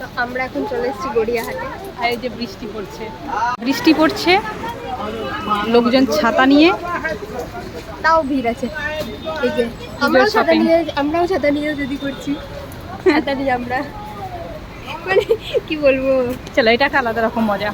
তো আমরা এখন চলে এসেছি গড়িয়াহাটে। আর এই যে বৃষ্টি পড়ছে। বৃষ্টি পড়ছে লোকজন ছাতা নিয়ে। তাও ভিড় আছে। এই যে আমরাও ছাতা নিয়ে আমরাও ছাতা নিয়ে যদি করছি ছাতা নিয়ে আমরা মানে কি বলব? চলো এটা একটা আলাদা রকম মজা।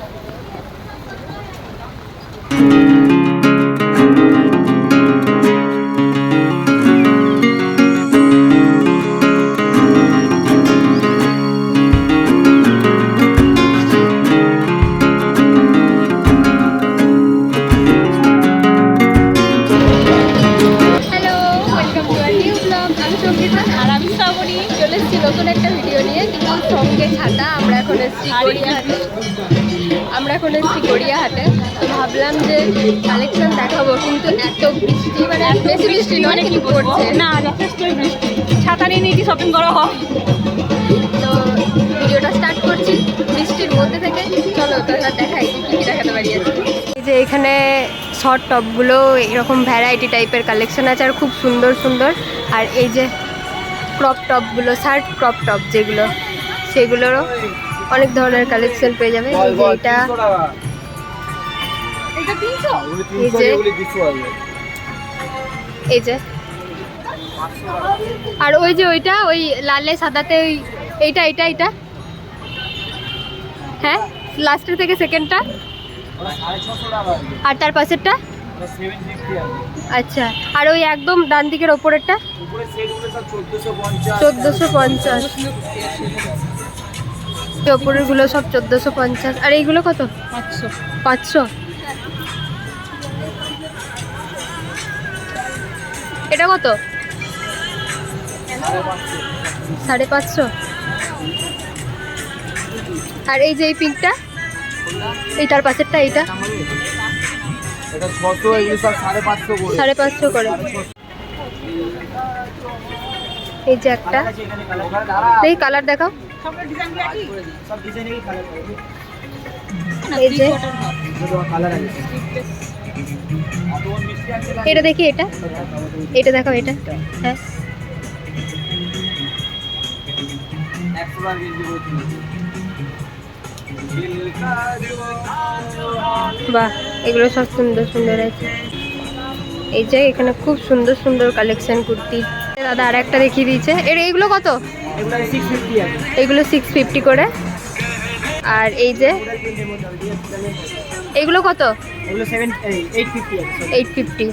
এসেছি গড়িয়াহাটে আমরা এখন এসেছি গড়িয়াহাটে। ভাবলাম যে কালেকশন দেখাবো কিন্তু এত বৃষ্টি মানে বেশি বৃষ্টি নয় কি পড়ছে না যথেষ্টই বৃষ্টি। ছাতা নিয়ে নিয়ে কি শপিং করা হয়। তো ভিডিওটা স্টার্ট করছি বৃষ্টির মধ্যে থেকে। চলো তোরা দেখাই কি কি দেখাতে পারি এই যে এখানে শর্ট টপগুলো এরকম ভ্যারাইটি টাইপের কালেকশন আছে আর খুব সুন্দর সুন্দর। আর এই যে ক্রপ টপগুলো শার্ট ক্রপ টপ যেগুলো সেগুলোরও অনেক ধরনের কালেকশন পেয়ে যাবে। এই যে এটা। এই যে। এই যে। আর ওই যে ওইটা ওই লালে সাদাতে ওই এইটা এইটা এইটা। হ্যাঁ? লাস্টের থেকে সেকেন্ডটা আর তার পাশেরটা? আচ্ছা। আর ওই একদম ডান দিকের ওপরেরটা? চোদ্দোশো পঞ্চাশ। এই ওপরেরগুলো সব চোদ্দোশো পঞ্চাশ। আর এইগুলো কত? পাঁচশো। পাঁচশো? এটা কত? সাড়ে পাঁচশো। আর এই যে এই পিঙ্কটা? এইটার পাশেরটা এইটা? সাড়ে পাঁচশো করে। এই যে একটা। এই কালার দেখাও। সব ডিজাইনেরই কালার এই যে। কালার আছে। এটা দেখি এটা? এটা দেখাও এটা। হ্যাঁ। বাহ এগুলো সব সুন্দর সুন্দর আছে। এই যে এখানে খুব সুন্দর সুন্দর কালেকশন কুর্তি। দাদা আর একটা দেখিয়ে দিয়েছে। এর এইগুলো কত? এগুলো সিক্স ফিফটি করে। আর এই যে এইগুলো কত? এইট ফিফটি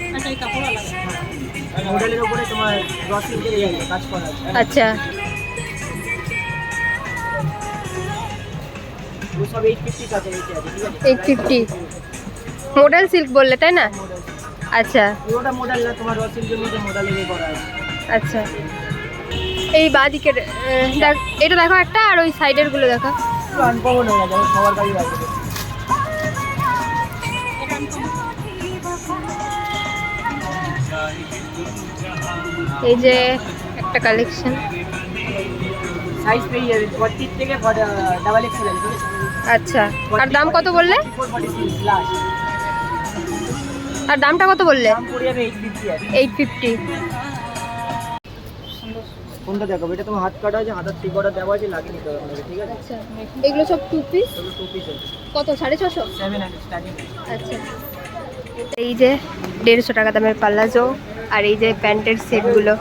আচ্ছা। এগুলো এইট ফিফটি মডেল সিল্ক বললে তাই না? আচ্ছা। আচ্ছা। এই বা দিকের এটা দেখো একটা আর ওই সাইডেরগুলো দেখো। এই যে একটা কালেকশন আচ্ছা আর দাম কত বললে? আর দামটা কত বললে? 850 কোনটা দেখাবো। এটা তোমার হাত কাটা আছে হাতার টি করা দেওয়া আছে লাগিয়ে নিতে হবে আপনাকে, ঠিক আছে? আচ্ছা এগুলো সব টু পিস টু পিস কত সাড়ে ছশো? সেভেন স্টার্টিং আচ্ছা। এই যে দেড়শো টাকা দামের পাল্লাজো আর এই যে প্যান্টের সেটগুলো।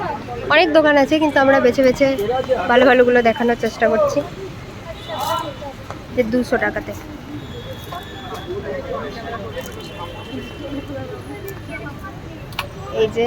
অনেক দোকান আছে কিন্তু আমরা বেছে বেছে ভালো ভালোগুলো দেখানোর চেষ্টা করছি। যে দুশো টাকাতে। এই যে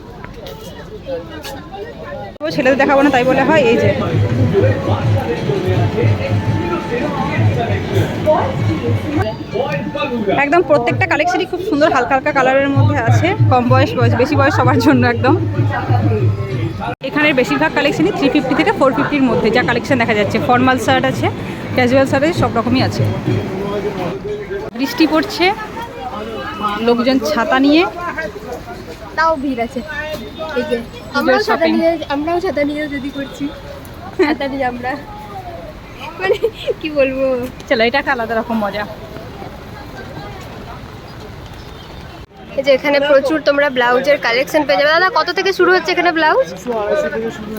ছেলেদের দেখাবো না, তাই বলে হয়, এই যে। একদম প্রত্যেকটা কালেকশনই খুব সুন্দর, হালকা হালকা কালারের মধ্যে আছে, কম বয়স বয়স, বেশি বয়স সবার জন্য একদম। এখানের বেশিরভাগ কালেকশনই থ্রি ফিফটি থেকে ফোর ফিফটির মধ্যে, যা কালেকশন দেখা যাচ্ছে। ফর্মাল শার্ট আছে ক্যাজুয়াল শার্ট আছে সব রকমই আছে। বৃষ্টি পড়ছে, লোকজন ছাতা নিয়ে তাও ভিড় আছে। এই যে আমরাও ছাতা নিয়ে আমরাও ছাতা নিয়ে যদি করছি ছাতা নিয়ে আমরা। মানে কি বলব? চলো এটা একটা আলাদা রকম মজা। এই যে এখানে প্রচুর তোমরা ব্লাউজের কালেকশন পেয়ে যাবে। দাদা কত থেকে শুরু হচ্ছে এখানে ব্লাউজ?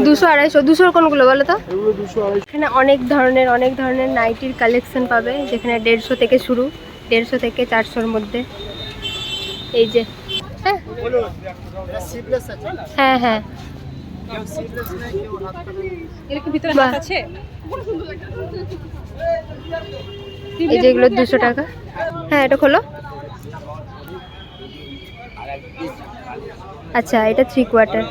দুশো আড়াইশো। দুশোর কোনগুলো বলো তো? এখানে অনেক ধরনের অনেক ধরনের নাইটির কালেকশন পাবে। যেখানে দেড়শো থেকে শুরু দেড়শো থেকে চারশোর মধ্যে। এই যে হ্যাঁ হ্যাঁ। হ্যাঁ এই দুশো টাকা। হ্যাঁ এটা খোলো। আচ্ছা এটা থ্রি কোয়ার্টার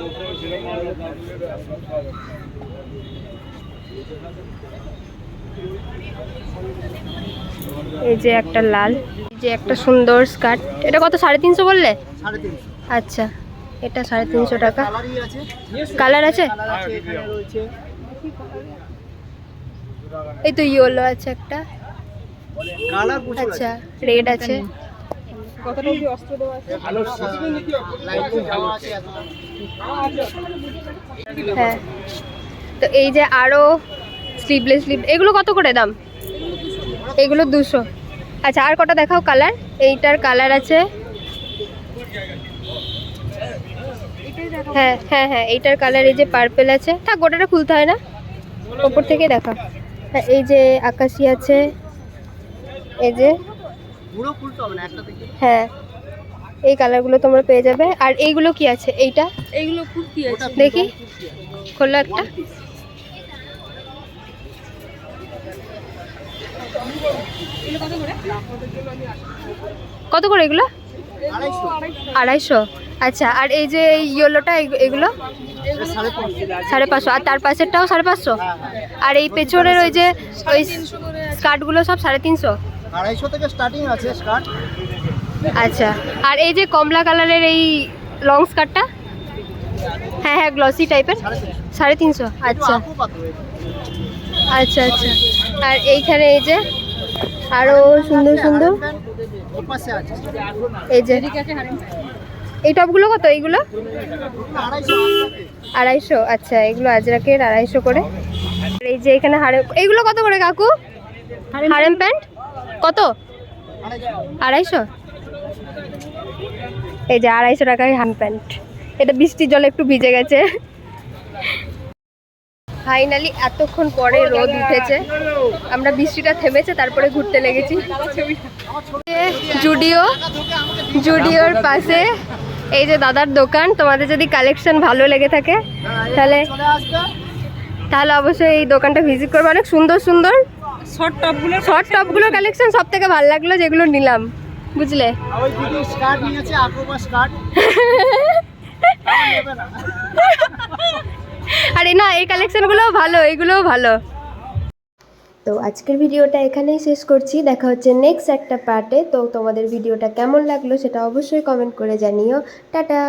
এই যে একটা লাল, এই যে একটা সুন্দর স্কার্ট এটা কত, সাড়ে তিনশো বললে? আচ্ছা এটা সাড়ে তিনশো টাকা। কালার আছে? এই তো ইয়েলো আছে একটা। আচ্ছা রেড আছে। হ্যাঁ তো এই যে আরও স্লিভলেস স্লিভ এগুলো কত করে দাম? এগুলো দুশো। আচ্ছা আর কটা দেখাও কালার? এইটার কালার আছে। হ্যাঁ হ্যাঁ হ্যাঁ এইটার কালার এই যে পার্পেল আছে। থাক গোটাটা খুলতে হয় না? ওপর থেকে দেখা। হ্যাঁ এই যে আকাশি আছে। এই যে। হ্যাঁ এই কালারগুলো তোমরা পেয়ে যাবে। আর এইগুলো কি আছে? এইটা? এইগুলো দেখি। খোলা একটা। কত করে এগুলো? আড়াইশো। আচ্ছা আর এই যে ইয়েলোটা এগুলো? সাড়ে পাঁচশো। আর তার পাশেরটাও সাড়ে পাঁচশো? আর এই পেছনের ওই যে ওই স্কার্টগুলো সব সাড়ে তিনশো? আড়াইশো থেকে স্টার্টিং আছে স্কার্ট। আচ্ছা আর এই যে কমলা কালারের এই লং স্কার্টটা? হ্যাঁ হ্যাঁ গ্লসি টাইপের সাড়ে তিনশো। আচ্ছা। আচ্ছা আচ্ছা। আর এইখানে এই যে আরও সুন্দর সুন্দর এই যে এই টপগুলো কত এইগুলো? আড়াইশো আচ্ছা এগুলো আজরাকের আড়াইশো করে। এই যে এখানে হারেম এইগুলো কত করে কাকু? Harem pant. কত? আড়াইশো? এই যে আড়াইশো টাকায় হাম প্যান্ট। এটা বৃষ্টির জলে একটু ভিজে গেছে। ফাইনালি এতক্ষণ পরে রোদ উঠেছে। আমরা বৃষ্টিটা থেমেছে তারপরে ঘুরতে লেগেছি। জুডিও জুডিওর পাশে এই যে দাদার দোকান। তোমাদের যদি কালেকশন ভালো লেগে থাকে তাহলে তাহলে অবশ্যই এই দোকানটা ভিজিট করব। অনেক সুন্দর সুন্দর। শর্ট টপগুলো শর্ট টপগুলো কালেকশন সব থেকে ভালো লাগল যেগুলো নিলাম। বুঝলে? স্কার্ট নিয়েছে স্কার্ট এই কালেকশনগুলোও ভালো, এগুলোও ভালো। তো আজকের ভিডিওটা এখানেই শেষ করছি। দেখা হচ্ছে নেক্সট একটা পার্টে তো তোমাদের ভিডিওটা কেমন লাগল সেটা অবশ্যই কমেন্ট করে জানিও। টাটা!